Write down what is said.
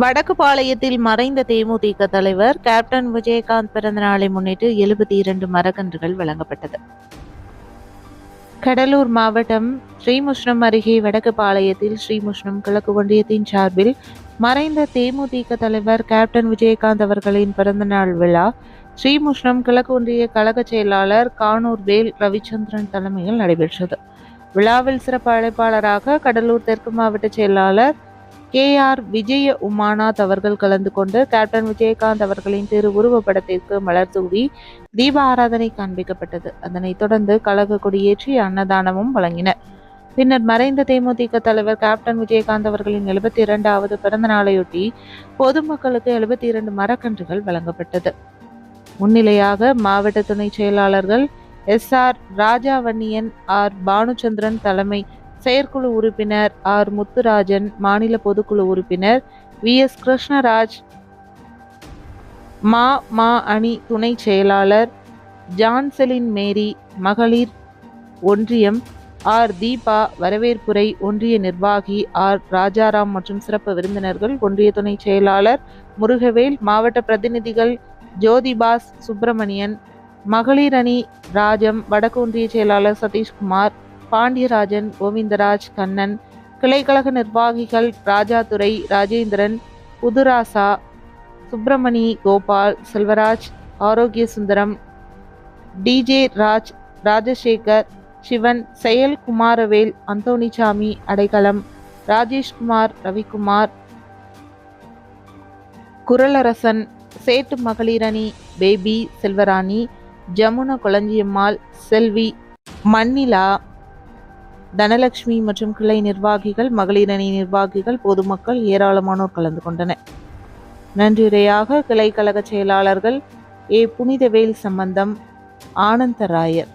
வடக்கு பாளையத்தில் மறைந்த தேமுதிக தலைவர் கேப்டன் விஜயகாந்த் பிறந்த நாளை முன்னிட்டு எழுபத்தி இரண்டு மரக்கன்றுகள் வழங்கப்பட்டது. கடலூர் மாவட்டம் ஸ்ரீமுஷ்ணம் அருகே வடக்கு பாளையத்தில் ஸ்ரீமுஷ்ணம் கிழக்கு ஒன்றியத்தின் சார்பில் மறைந்த தேமுதிக தலைவர் கேப்டன் விஜயகாந்த் அவர்களின் பிறந்தநாள் விழா ஸ்ரீமுஷ்ணம் கிழக்கு ஒன்றிய கழக செயலாளர் கானூர் வேல் ரவிச்சந்திரன் தலைமையில் நடைபெற்றது. விழாவில் சிறப்பு அழைப்பாளராக கடலூர் தெற்கு மாவட்ட செயலாளர் கே ஆர் விஜய உமானாத் அவர்கள் கலந்து கொண்டு கேப்டன் விஜயகாந்த் அவர்களின் திருவுருவப்படத்திற்கு மலர் தூவி தீப ஆராதனை காண்பிக்கப்பட்டது. அதனைத் தொடர்ந்து கழக கொடியேற்றி அன்னதானமும் வழங்கினர். பின்னர் மறைந்த தேமுதிக தலைவர் கேப்டன் விஜயகாந்த் அவர்களின் எழுபத்தி இரண்டாவது பிறந்த நாளையொட்டி பொதுமக்களுக்கு எழுபத்தி இரண்டு மரக்கன்றுகள் வழங்கப்பட்டது. முன்னிலையாக மாவட்ட துணை செயலாளர்கள் S R Rajavanniyan R Banuchandran தலைமை செயற்குழு உறுப்பினர் ஆர். முத்துராஜன் மாநில பொதுக்குழு உறுப்பினர் வி. எஸ். கிருஷ்ணராஜ் மா. மா. அணி துணை செயலாளர் ஜான்செலின் மேரி மகளிர் ஒன்றியம் ஆர். தீபா வரவேற்புரை ஒன்றிய நிர்வாகி ஆர். ராஜாராம் மற்றும் சிறப்பு விருந்தினர்கள் ஒன்றிய துணை செயலாளர் முருகவேல் மாவட்ட பிரதிநிதிகள் ஜோதிபாஸ் சுப்பிரமணியன் மகளிர் அணி ராஜம் வடக்கு ஒன்றிய செயலாளர் சதீஷ்குமார் பாண்டியராஜன் கோவிந்தராஜ் கண்ணன் கிளைக்கழக நிர்வாகிகள் ராஜாதுரை ராஜேந்திரன் புதுராசா சுப்பிரமணி கோபால் செல்வராஜ் ஆரோக்கிய சுந்தரம் டிஜே ராஜ் ராஜசேகர் சிவன் செயல் குமாரவேல் அந்தோணிசாமி அடைக்கலம் ராஜேஷ்குமார் ரவிக்குமார் குரலரசன் சேட்டு மகளிரணி பேபி செல்வராணி ஜமுன குளஞ்சியம்மாள் செல்வி மண்ணிலா தனலட்சுமி மற்றும் கிளை நிர்வாகிகள் மகளிர் அணி நிர்வாகிகள் பொதுமக்கள் ஏராளமானோர் கலந்து கொண்டனர். நன்றியுரையாக கிளை கழக செயலாளர்கள் ஏ. புனிதவேல் சம்பந்தம் ஆனந்தராயர்